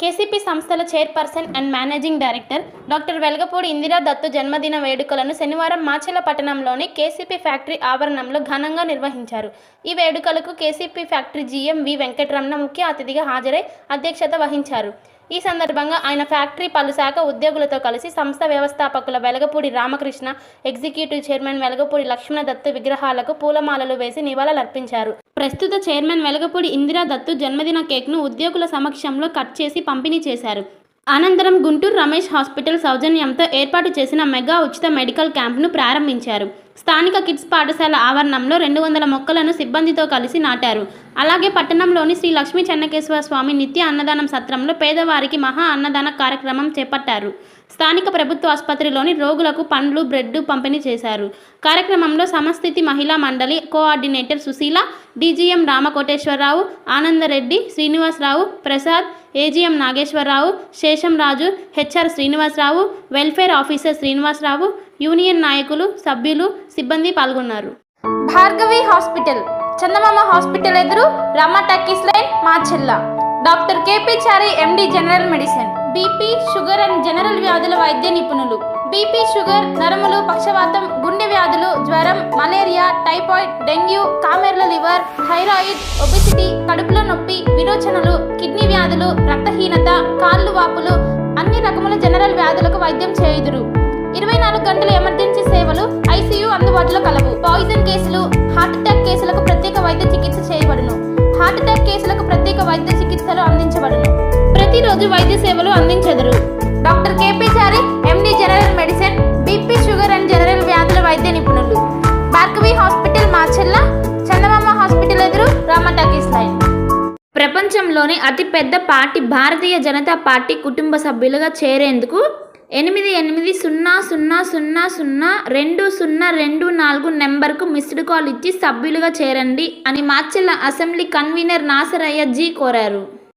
KCP సంస్థల chairperson and managing director doctor Velagapudi Indira Dattu జన్మదిన వేడుకలను శనివారం మాచెల పట్టణంలోని కేసీపీ ఫ్యాక్టరీ ఆవరణంలో ఘనంగా నిర్వహించారు. ఈ వేడుకలకు K C P factory G M V Venkataramana ముఖ్య అతిథిగా హాజరై అధ్యక్షత వహించారు. ఈ సందర్భంగా ఆయన ఫ్యాక్టరీ పలు శాఖ ఉద్యోగులతో కలిసి సంస్థ వ్యవస్థాపకుల వెలగపూడి రామకృష్ణ ఎగ్జిక్యూటివ్ చైర్మన్ వెలగపూడి లక్ష్మణ దత్తు విగ్రహాలకు పూలమాలలు వేసి నివాళులర్పించారు. ప్రస్తుత చైర్మన్ వెలగపూడి ఇందిరా దత్తు జన్మదిన కేక్ను ఉద్యోగుల సమక్షంలో కట్ చేసి పంపిణీ చేశారు. అనంతరం గుంటూరు రమేష్ హాస్పిటల్ సౌజన్యంతో ఏర్పాటు చేసిన మెగా ఉచిత మెడికల్ క్యాంప్ను ప్రారంభించారు. స్థానిక కిడ్స్ పాఠశాల ఆవరణంలో రెండు వందల మొక్కలను సిబ్బందితో కలిసి నాటారు. అలాగే పట్టణంలోని శ్రీ లక్ష్మీ చెన్నకేశ్వర స్వామి నిత్య అన్నదానం సత్రంలో పేదవారికి మహా అన్నదాన కార్యక్రమం చేపట్టారు. స్థానిక ప్రభుత్వ ఆసుపత్రిలోని రోగులకు పండ్లు బ్రెడ్ పంపిణీ చేశారు. కార్యక్రమంలో సమస్థితి మహిళా మండలి coordinator Sushila D G M Ramakoteswararao Anandareddy Srinivasarao Prasad A G M Nageswararao Sesham Raju H R Srinivasarao welfare officer Srinivasarao union నాయకులు సభ్యులు సిబ్బంది పాల్గొన్నారు. భార్గవి హాస్పిటల్ చందమామ హాస్పిటల్ ఎదురు Rama talkies line Machella doctor K P Chari M D general medicine. B P sugar and general వ్యాధుల వైద్య నిపుణులు. BP sugar నరములు పక్షవాతం గుండె వ్యాధులు జ్వరం మలేరియా టైఫాయిడ్ డెంగ్యూ కామెర్ల లివర్ థైరాయిడ్ ఒబిసిటీ కడుపులో నొప్పి విరోచనలు కిడ్నీ వ్యాధులు రక్తహీనత కాళ్ళు వాపులు అన్ని రకముల జనరల్ వ్యాధులకు వైద్యం చేయుదురు. ఇరవై నాలుగు గంటల ఎమర్జెన్సీ సేవలు ఐసీయూ అందుబాటులో కలవు. పాయిజన్ కేసులు హార్ట్ అటాక్ కేసులకు ప్రత్యేక వైద్య చికిత్స చేయబడును. హార్ట్ అటాక్ కేసులకు ప్రత్యేక వైద్య చికిత్సలు అందించబడును. ప్రతిరోజు వైద్య సేవలు అందించెదరు. Doctor K P Chari M D general ప్రపంచంలోనే అతిపెద్ద పార్టీ భారతీయ జనతా పార్టీ కుటుంబ సభ్యులుగా చేరేందుకు ఎనిమిది ఎనిమిది సున్నా సున్నా సున్నా సున్నా రెండు సున్నా రెండు నాలుగు నెంబర్కు మిస్డ్ కాల్ ఇచ్చి సభ్యులుగా చేరండి అని మాచెల్ల అసెంబ్లీ కన్వీనర్ నాసరయ్య జీ కోరారు.